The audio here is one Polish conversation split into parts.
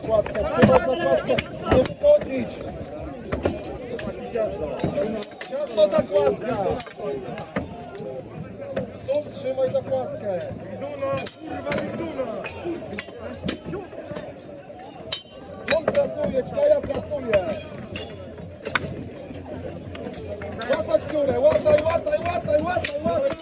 trzymać zakładkę, nie wychodzić. Ciasno zakładka. Sum, trzymaj zakładkę. On pracuje, Czkaja pracuje. Łatać dziurę, łataj, łataj, łataj, łataj, łataj.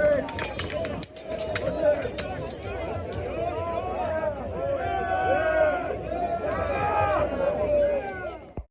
Good.